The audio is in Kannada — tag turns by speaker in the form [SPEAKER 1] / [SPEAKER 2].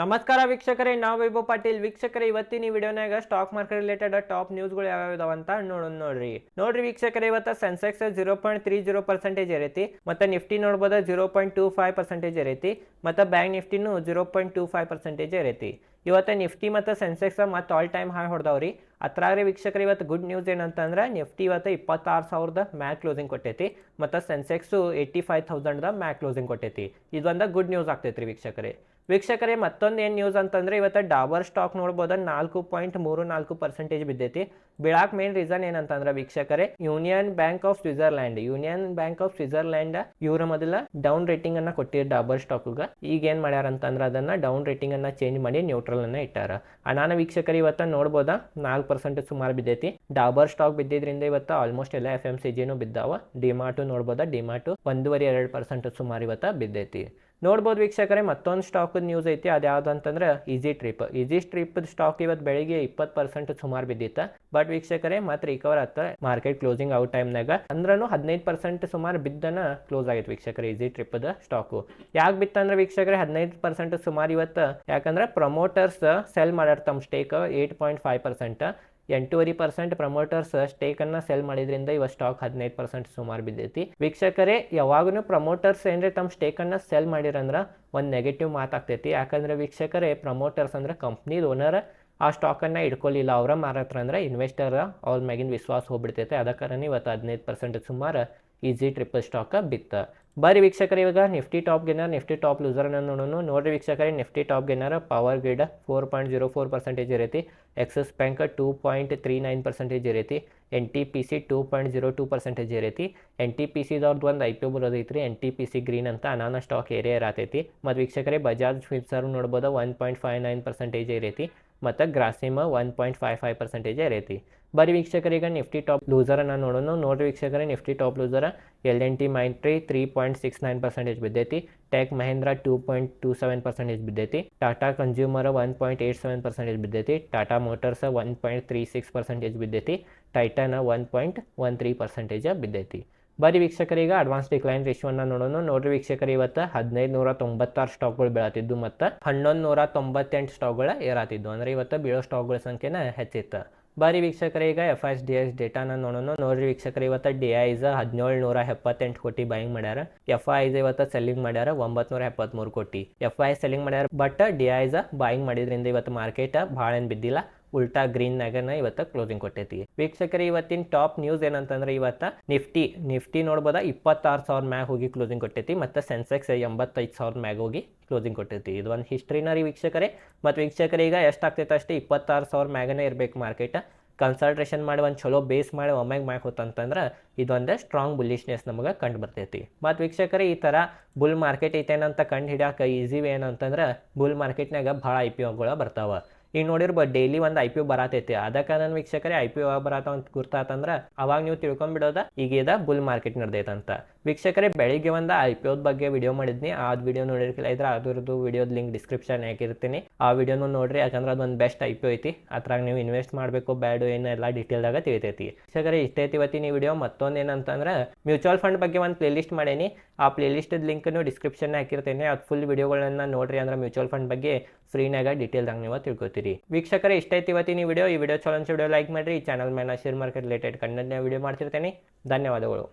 [SPEAKER 1] ನಮಸ್ಕಾರ ವೀಕ್ಷಕರೇ, ನಾವು ವೈಭವ್ ಪಾಟೀಲ್. ವೀಕ್ಷಕರೇ, ಇವತ್ತಿನ ಈ ವಿಡಿಯೋನಾಗ ಸ್ಟಾಕ್ ಮಾರ್ಕೆಟ್ ರಿಲೇಟೆಡ್ ಟಾಪ್ ನ್ಯೂಸ್ಗಳು ಯಾವ್ಯಾವ ಅಂತ ನೋಡೋಣ ನೋಡ್ರಿ. ನೋಡ್ರಿ ವೀಕ್ಷಕರೇ, ಇವತ್ತ Sensex zero point three zero percentage ಇರೈತಿ ಮತ್ತೆ ನಿಫ್ಟಿ ನೋಡ್ಬೋದು zero point two five percentage ಇರೈತಿ ಮತ್ತೆ bank ನಿಫ್ಟಿನೂ zero point two five percentage ಇರೈತಿ ಇವತ್ತು ನಿಫ್ಟಿ ಮತ್ತು ಸೆನ್ಸೆಕ್ಸ್ ಮತ್ತು ಆಲ್ ಟೈಮ್ ಹೈ ಹೊಡೆದವ್ರಿ. ಅತ್ರಾಗ್ರಿ ವೀಕ್ಷಕರು, ಇವತ್ತು ಗುಡ್ ನ್ಯೂಸ್ ಏನಂತಂದ್ರೆ ನಿಫ್ಟಿ ಇವತ್ತು ಇಪ್ಪತ್ತಾರು ಸಾವಿರದ ಮ್ಯಾಕ್ ಕ್ಲೋಸಿಂಗ್ ಕೊಟ್ಟೈತಿ, ಮತ್ತು ಸೆನ್ಸೆಕ್ಸು ಏಯ್ಟಿ ಫೈವ್ ತೌಸಂಡ್ದ ಮ್ಯಾಕ್ ಕ್ಲೋಸಿಂಗ್ ಕೊಟ್ಟೈತಿ. ಇದೊಂದು ಗುಡ್ ನ್ಯೂಸ್ ಆಗ್ತೈತ್ರಿ ವೀಕ್ಷಕರೇ. ವೀಕ್ಷಕರೇ, ಮತ್ತೊಂದು ಏನು ನ್ಯೂಸ್ ಅಂತಂದರೆ, ಇವತ್ತು ಡಾಬರ್ ಸ್ಟಾಕ್ ನೋಡ್ಬೋದು, ನಾಲ್ಕು ಪಾಯಿಂಟ್ ಮೂರು ನಾಲ್ಕು ಪರ್ಸೆಂಟೇಜ್ ಬಿದ್ದೈತಿ. ಬೀಳಾಕ್ ಮೇನ್ ರೀಸನ್ ಏನಂತಂದ್ರೆ ವೀಕ್ಷಕರೇ Union Bank of Switzerland Union Bank of Switzerland ಇವರ ಮೊದಲ ಡೌನ್ ರೇಟಿಂಗ್ ಅನ್ನ ಕೊಟ್ಟಿದ್ದ ಡಾಬರ್ ಸ್ಟಾಕ್ ಈಗ ಏನ್ ಮಾಡ್ಯಾರ ಅಂತಂದ್ರೆ, ಅದನ್ನ ಡೌನ್ ರೇಟಿಂಗ್ ಅನ್ನ ಚೇಂಜ್ ಮಾಡಿ ನ್ಯೂಟ್ರಲ್ ಅನ್ನ ಇಟ್ಟಾರ. ಅನಾನ ವೀಕ್ಷಕರು, ಇವತ್ತ ನೋಡ್ಬೋದಾ? ನಾಲ್ಕು ಪರ್ಸೆಂಟ್ ಸುಮಾರು ಬಿದ್ದೈತಿ. ಡಾಬರ್ ಸ್ಟಾಕ್ ಬಿದ್ದಿದ್ರಿಂದ ಇವತ್ತು ಆಲ್ಮೋಸ್ಟ್ ಎಲ್ಲ ಎಫ್ ಎಂ ಸಿ ಜಿನೂ ಬಿದ್ದಾವ. ಡಿಮಾರ್ಟು ನೋಡ್ಬೋದಾ? ಡಿಮಾರ್ಟು ಒಂದೂವರೆ ಎರಡು ಪರ್ಸೆಂಟ್ ಸುಮಾರು ಇವತ್ತ ಬಿದ್ದೈತಿ. ನೋಡ್ಬೋದು ವೀಕ್ಷಕರೇ, ಮತ್ತೊಂದು ಸ್ಟಾಕ್ ನ್ಯೂಸ್ ಐತಿ. ಅದು ಯಾವ್ದು ಅಂತಂದ್ರೆ Easy Trip Easy Trip stock ಇವತ್ತು ಬೆಳಿಗ್ಗೆ ಇಪ್ಪತ್ತು ಪರ್ಸೆಂಟ್ ಸುಮಾರು ಬಿದ್ದಿತ್ತ. ಬಟ್ ವೀಕ್ಷಕರೇ ಮತ್ತೆ ರಿಕವರ್ ಆತ. ಮಾರ್ಕೆಟ್ ಕ್ಲೋಸಿಂಗ್ ಔಟ್ ಟೈಮ್ನಾಗ ಅಂದ್ರೂ ಹದಿನೈದು ಪರ್ಸೆಂಟ್ ಸುಮಾರು ಬಿದ್ದನ ಕ್ಲೋಸ್ ಆಗೈತೆ ವೀಕ್ಷಕರೇ ಈಸಿ ಟ್ರಿಪ್ದ ಸ್ಟಾಕು ಯಾಕೆ ಬಿತ್ತಂದ್ರೆ ವೀಕ್ಷಕರೇ, ಹದಿನೈದು ಪರ್ಸೆಂಟ್ ಸುಮಾರು ಇವತ್ತು ಯಾಕಂದ್ರೆ ಪ್ರಮೋಟರ್ಸ್ ಸೆಲ್ ಮಾಡ್ಯಾರ ತಮ್ಮ stake eight point five percent ಎಂಟೂವರೆ ಪರ್ಸೆಂಟ್ ಪ್ರಮೋಟರ್ಸ್ ಸ್ಟೇಕನ್ನು ಸೆಲ್ ಮಾಡಿದ್ರಿಂದ ಇವ ಸ್ಟಾಕ್ ಹದಿನೈದು ಪರ್ಸೆಂಟ್ ಸುಮಾರು ಬಿದ್ದೈತಿ. ವೀಕ್ಷಕರೇ ಯಾವಾಗೂ ಪ್ರಮೋಟರ್ಸ್ ಏನ್ರಿ ತಮ್ಮ ಸ್ಟೇಕನ್ನು ಸೆಲ್ ಮಾಡಿರಂದ್ರೆ ಒಂದು ನೆಗೆಟಿವ್ ಮಾತಾಗ್ತೈತಿ ಯಾಕಂದ್ರೆ ವೀಕ್ಷಕರೇ ಪ್ರಮೋಟರ್ಸ್ ಅಂದ್ರೆ ಕಂಪ್ನಿದ ಓನರ್ ಆ ಸ್ಟಾಕನ್ನು ಇಟ್ಕೊಳ್ಳಿಲ್ಲ ಅವರ ಮಾರತ್ರ ಅಂದ್ರೆ ಇನ್ವೆಸ್ಟರ್ ಅವ್ರ ಮ್ಯಾಗಿನ ವಿಶ್ವಾಸ ಹೋಗ್ಬಿಡ್ತೈತೆ. ಅದಕ್ಕಾರನೇ ಇವತ್ತು ಹದಿನೈದು ಪರ್ಸೆಂಟ್ ಸುಮಾರು ಈಸಿ ಟ್ರಿಪಲ್ ಸ್ಟಾಕ ಬಿತ್ತ. ಬರ್ರಿ ವೀಕ್ಷಕರು, ಇವಾಗ Nifty top gainer Nifty top ಲೂಸರ್ನ ನೋಡೋಣ. ನೋಡ್ರಿ ವೀಕ್ಷಕರೇ Nifty top gainer Power Grid four point zero four percentage ಇರೈತಿ. Axis Bank two point three nine percentage ಇರೈತಿ. N T P C two point zero two percentage ಇರೈತಿ. N T P ಸಿದವ್ರದ್ದು ಒಂದು I P ಬರೋದೈತ್ರಿ N T P C green ಅಂತ ಅನಾನ ಸ್ಟಾಕ್ ಏರಿಯಾ ಇರತೈತಿ. ಮತ್ತು ವೀಕ್ಷಕರೇ ಬಜಾಜ್ ಫಿನ್ಸರ್ ನೋಡ್ಬೋದು one point five nine percentage ಇರೈತಿ. ಮತ್ತು Grasim one point five five percentage ಇರೈತಿ ಬರೀ ವೀಕ್ಷಕರೀಗ ನಿಫ್ಟಿ ಟಾಪ್ ಲೂಸರನ್ನು ನೋಡೋಣ ನೋಡಿರಿ ವೀಕ್ಷಕರೇ, Nifty top loser L N T Mindtree three point six nine percentage ಬಿದ್ದೈತಿ. Tech Mahindra two point two seven percentage ಬಿದ್ದೈತಿ. Tata consumer one point eight seven percentage ಬಿದ್ದೈತಿ. Tata Motors one point three six percentage ಬಿದ್ದೈತಿ. Titan one point one three percentage ಬಿದ್ದೈತಿ. ಬರೀ ವೀಕ್ಷಕರಿಗೆ ಅಡ್ವಾನ್ಸ್ ಡಿಕ್ಲೈನ್ ರೇಷಿಯೋನ ನೋಡೋಣ ನೋಡ್ರಿ ವೀಕ್ಷಕರ, ಇವತ್ತು ಹದಿನೈದು ನೂರ ತೊಂಬತ್ತಾರು ಸ್ಟಾಕ್ಗಳು ಬೀಳತ್ತಿದ್ದು ಮತ್ತು ಹನ್ನೊಂದು ನೂರ ತೊಂಬತ್ತೆಂಟು ಸ್ಟಾಕ್ಗಳು ಏರಾತಿದ್ದು. ಅಂದರೆ ಇವತ್ತು ಬೀಳೋ ಸ್ಟಾಕ್ಗಳ ಸಂಖ್ಯೆನ ಹೆಚ್ಚಿತ್ತು. ಬಾರಿ ವೀಕ್ಷಕರೇ, ಈಗ ಎಫ್ ಎಸ್ ಡಿ ಎಸ್ ಡೇಟಾನ ನೋಡೋಣ ನೋಡ್ರಿ ವೀಕ್ಷಕರು, ಇವತ್ತು ಡಿ ಐಸ್ ಹದಿನೇಳು ನೂರ ಎಪ್ಪತ್ತೆಂಟು ಕೋಟಿ ಬೈಂಗ್ ಮಾಡ್ಯಾರ. ಎಫ್ ಐಸ್ ಇವತ್ತು ಸೆಲ್ಲಿಂಗ್ ಮಾಡ್ಯಾರ ಒಂಬತ್ತು ನೂರ ಎಪ್ಪತ್ತ್ಮೂರು ಕೋಟಿ ಎಫ್ ಐ ಸೆಲ್ಲಿಂಗ್ ಮಾಡ್ಯಾರ ಬಟ್ ಡಿ ಐಸ್ ಬಾಯಿಂಗ್ ಮಾಡಿದ್ರಿಂದ ಇವತ್ತು ಮಾರ್ಕೆಟ್ ಭಾಳ ಏನು ಬಿದ್ದಿಲ್ಲ. ಉಲ್ಟಾ ಗ್ರೀನ್ ನಾಗನ ಇವತ್ತು ಕ್ಲೋಸಿಂಗ್ ಕೊಟ್ಟೈತಿ. ವೀಕ್ಷಕರೇ, ಇವತ್ತಿನ ಟಾಪ್ ನ್ಯೂಸ್ ಏನಂತಂದ್ರೆ ಇವತ್ತು ನಿಫ್ಟಿ ನಿಫ್ಟಿ ನೋಡ್ಬೋದ? ಇಪ್ಪತ್ತಾರು ಸಾವಿರ ಮ್ಯಾಗ ಹೋಗಿ ಕ್ಲೋಸಿಂಗ್ ಕೊಟ್ಟೈತಿ, ಮತ್ತು ಸೆನ್ಸೆಕ್ಸ್ ಎಂಬತ್ತೈದು ಸಾವಿರ ಮ್ಯಾಗ ಹೋಗಿ ಕ್ಲೋಸಿಂಗ್ ಕೊಟ್ಟೈತಿ. ಇದು ಒಂದು ಹಿಸ್ಟ್ರಿನ ರೀ ವೀಕ್ಷಕರೇ. ಮತ್ತು ವೀಕ್ಷಕರೇ, ಈಗ ಎಷ್ಟಾಗ್ತೈತೆ ಅಷ್ಟೇ, ಇಪ್ಪತ್ತಾರು ಸಾವಿರ ಮ್ಯಾಗನೇ ಇರಬೇಕು ಮಾರ್ಕೆಟ್ ಕನ್ಸಲ್ಟ್ರೇಷನ್ ಮಾಡಿ ಒಂದು ಚಲೋ ಬೇಸ್ ಮಾಡಿ ಒಮ್ಮೆಗೆ ಮ್ಯಾಕ್ ಹೋತಂತಂದ್ರೆ ಇದೊಂದು ಸ್ಟ್ರಾಂಗ್ ಬುಲ್ಲಿಶ್ನೆಸ್ ನಮಗೆ ಕಂಡು ಬರ್ತೈತಿ. ಮತ್ತು ವೀಕ್ಷಕರೇ, ಈ ಥರ ಬುಲ್ ಮಾರ್ಕೆಟ್ ಐತೇನಂತ ಕಂಡು ಹಿಡಿಯೋಕೆ ಈಸಿ ಏನಂತಂದ್ರೆ ಬುಲ್ ಮಾರ್ಕೆಟ್ನಾಗ ಭಾಳ ಐ ಪಿ ಒಗಳು ಬರ್ತಾವೆ. ಈಗ ನೋಡಿರ್ಬೋದು ಡೈಲಿ ಒಂದು ಐ ಪಿ ಒ ಬರತೈತಿ. ಅದಕ್ಕೆ ನನ್ನ ವೀಕ್ಷಕರೇ ಐ ಪಿ ಒ ಬರತ್ತ ಅಂತ ಗುರ್ತಾತಂದ್ರೆ, ಅವಾಗ ನೀವು ತಿಳ್ಕೊಂಬಿಡೋದ ಈಗ ಇದ ಬುಲ್ ಮಾರ್ಕೆಟ್ ನಡೆದೈತಂತ. ವೀಕ್ಷಕರೇ, ಬೆಳಿಗ್ಗೆ ಒಂದು ಐ ಪಿ ಬಗ್ಗೆ ವಿಡಿಯೋ ಮಾಡಿದ್ನಿ. ಆ ವಿಡಿಯೋ ನೋಡಿರ್ಕಿಲ್ಲ ಇದ್ರೆ ಅದ್ರದ್ದು ವಿಡಿಯೋದ ಲಿಂಕ್ ಡಿಸ್ಕ್ರಿಪ್ಷನ್ ಹಾಕಿರ್ತೀನಿ. ಆ ವಿಡಿಯೋನು ನೋಡ್ರಿ, ಯಾಕಂದ್ರೆ ಅದೊಂದು ಬೆಸ್ಟ್ ಐ ಪಿ ಐತಿ. ಅದ್ರಾಗ ನೀವು ಇನ್ವೆಸ್ಟ್ ಮಾಡಬೇಕು, ಬ್ಯಾಡು, ಏನು ಎಲ್ಲ ಡೀಟೇಲ್ದಾಗ ತಿಳಿತೈತಿ. ವೀಕ್ಷಕರೇ, ಇಷ್ಟೇ ಇವತ್ತಿನ ವಿಡಿಯೋ ಮತ್ತೊಂದು ಏನಂತಂದ್ರೆ ಮ್ಯೂಚುವಲ್ ಫಂಡ್ ಬಗ್ಗೆ ಒಂದು ಪ್ಲೇಲಿಸ್ಟ್ ಮಾಡೇನಿ. ಆ ಪ್ಲೇಲಿಸ್ಟದ ಲಿಂಕನ್ನು ಡಿಸ್ಕ್ರಿಪ್ಷನ್ ಹಾಕಿರ್ತೇನೆ. ಅದು ಫುಲ್ ವಿಡಿಯೋಗಳನ್ನ ನೋಡ್ರಿ ಅಂದ್ರೆ ಮ್ಯೂಚುವಲ್ ಫಂಡ್ ಬಗ್ಗೆ ಫ್ರೀನಾಗ ಡೀಟೇಲ್ದಾಗ ನೀವು ತಿಳ್ಕೊತೀರಿ. ವೀಕ್ಷಕರೇ, ಇಷ್ಟ ಐತಿ ಇವತ್ತಿನ ವಿಡಿಯೋ. ಈ ವಿಡಿಯೋ ಚಲೋ ವಿಡಿಯೋ ಲೈಕ್ ಮಾಡಿರಿ. ಈ ಚಾನಲ್ ಮೇಲೆ ಶೇರ್ ಮಾರ್ಕೆಟ್ ರಿಲೇಟೆಡ್ ಕಂಟೆಂಟ್ನ ವಿಡಿಯೋ ಮಾಡ್ತಿರ್ತೇನೆ. ಧನ್ಯವಾದಗಳು.